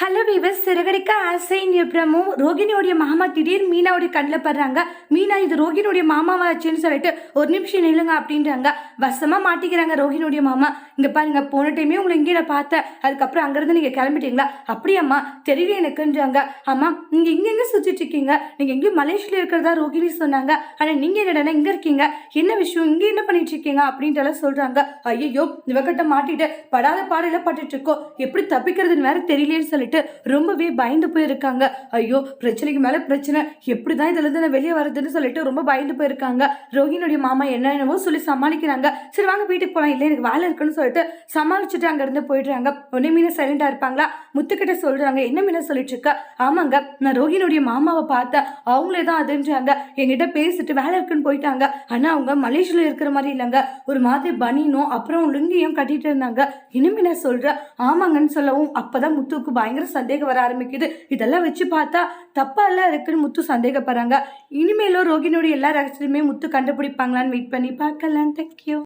Hello viewers Siragadikka ஆசை நிபுணமும் ரோகிணியோடைய மாமா திடீர் மீனாவுடைய கண்ணில் படுறாங்க. மீனா இது ரோகிணியோடைய மாமாவாச்சுன்னு சொல்லிட்டு ஒரு நிமிஷம் நில்லுங்க அப்படின்றாங்க. வசமாக மாட்டிக்கிறாங்க ரோகிணியோடைய மாமா. இங்கே பாருங்க போன டைமே உங்களை இங்கே நான் பார்த்தேன். அதுக்கப்புறம் அங்கேருந்து நீங்கள் கிளம்பிட்டீங்களா? அப்படியாம்மா தெரியல எனக்குன்றாங்க. அம்மா நீங்கள் இங்கே எங்கே சுற்றிட்டு இருக்கீங்க? நீங்கள் எங்கேயும் மலேசியாவில் இருக்கிறதா ரோகிணி சொன்னாங்க. ஆனால் நீங்கள் என்னடா இங்கே இருக்கீங்க. என்ன விஷயம்? இங்கே என்ன பண்ணிட்டு இருக்கீங்க? அப்படின்ட்டு எல்லாம் சொல்கிறாங்க ஐயோ இவகிட்ட மாட்டிட்டு படாத பாடையில பட்டுட்டு இருக்கோம். எப்படி தப்பிக்கிறதுன்னு வேற தெரியலையேன்னு சொல்லிட்டு ரொம்பவே பயந்து போயிருக்காங்க. ஐயோ பிரச்சனைக்கு மேல பிரச்சனை. எப்படிதான் இதுல இருந்து நான் வெளியே வருதுன்னு சொல்லிட்டு ரொம்ப பயந்து போயிருக்காங்க. ரோஹினுடைய மாமா என்னென்னவோ சொல்லி சமாளிக்கிறாங்க. சரி வாங்க வீட்டுக்கு போலாம். இல்லை எனக்கு வேலை இருக்குன்னு சொல்லிட்டு சமாளிச்சுட்டு அங்க இருந்து போயிடுறாங்க. உடனே மீன சைலண்டா இருப்பாங்களா? முத்துக்கிட்ட சொல்றாங்க. என்ன மீன சொல்லிட்டு இருக்கா? ஆமாங்க நான் ரோஹினுடைய மாமாவை பார்த்தேன். அவங்களே தான் அதுன்றாங்க. என்கிட்ட பேசிட்டு வேலை இருக்குன்னு போயிட்டாங்க. ஆனா அவங்க மலேசியால இருக்கிற மாதிரி இல்லைங்க. ஒரு மாதிரி பனினும் அப்புறம் லுங்கியும் கட்டிட்டு இருந்தாங்க. இனிமே நான் சொல்றேன் ஆமாங்கன்னு சொல்லவும் அப்பதான் முத்துவுக்கு பயங்கர சந்தேகம் வர ஆரம்பிக்குது. இதெல்லாம் வச்சு பார்த்தா தப்பா எல்லாம் இருக்குன்னு முத்து சந்தேகப்படுறாங்க. இனிமேலும் ரோகிணியோட எல்லா ரகசியமே முத்து கண்டுபிடிப்பாங்களான்னு வெயிட் பண்ணி பார்க்கலாம். தேங்க்யூ